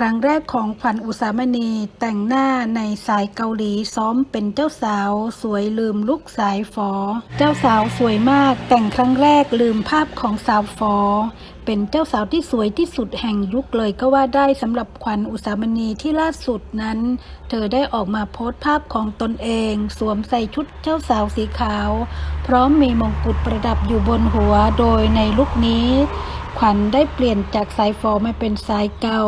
ครั้งแรกของขวัญอุสามณีแต่งหน้าในสายเกาหลีซ้อมเป็นเจ้าสาว สวยลืมลูกสายฝอ เจ้าสาวสวยมากแต่งครั้งแรกลืมภาพของสาวฝอ เป็นเจ้าสาวที่สวยที่สุดแห่งยุคเลยก็ว่าได้สำหรับขวัญอุสามณีที่ล่าสุดนั้น เธอได้ออกมาโพสต์ภาพของตนเอง สวมใส่ชุดเจ้าสาวสีขาว พร้อมมีมงกุฎประดับอยู่บนหัวโดยในลุคนี้ ขวัญได้เปลี่ยนจากสายฟอมาเป็นสายเก่า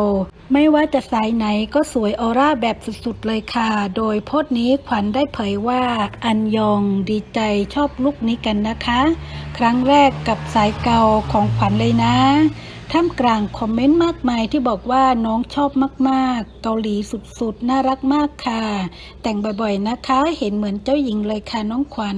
ไม่ว่าจะสายไหนก็สวยออร่าแบบสุดๆเลยค่ะ โดยโพสต์นี้ขวัญได้เผยว่า อันยองดีใจชอบลุคนี้กันนะคะ ครั้งแรกกับสายเก่าของขวัญเลยนะท่ามกลางคอมเมนต์มากมายที่บอกว่าน้องชอบมากๆ เกาหลีสุดๆ น่ารักมากค่ะ แต่งบ่อยๆนะคะ เห็นเหมือนเจ้าหญิงเลยค่ะน้องขวัญ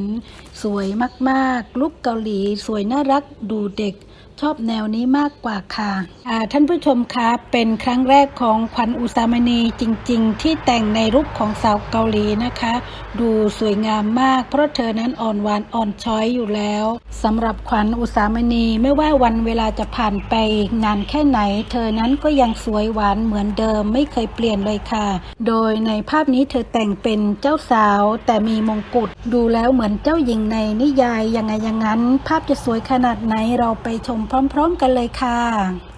สวยมากๆ ลุคเกาหลีสวยน่ารักดูเด็ก ชอบแนวนี้มากกว่าค่ะอ่าท่านผู้ชมคะเป็นครั้งแรกของขวัญอุสามณีจริง ๆ ที่แต่งในรูปของสาวเกาหลีนะคะ ดูสวยงามมาก เพราะเธอนั้นอ่อนหวานอ่อนช้อยอยู่แล้วสำหรับขวัญอุสามณีไม่ว่าวันเวลาจะผ่านไปนานแค่ไหน เธอนั้นก็ยังสวยหวานเหมือนเดิมไม่เคยเปลี่ยนเลยค่ะ โดยในภาพนี้เธอแต่งเป็นเจ้าสาว แต่มีมงกุฎดูแล้วเหมือนเจ้าหญิงในนิยายยังไงอย่างนั้น ภาพจะสวยขนาดไหนเราไปชมพร้อม ๆ กันเลยค่ะ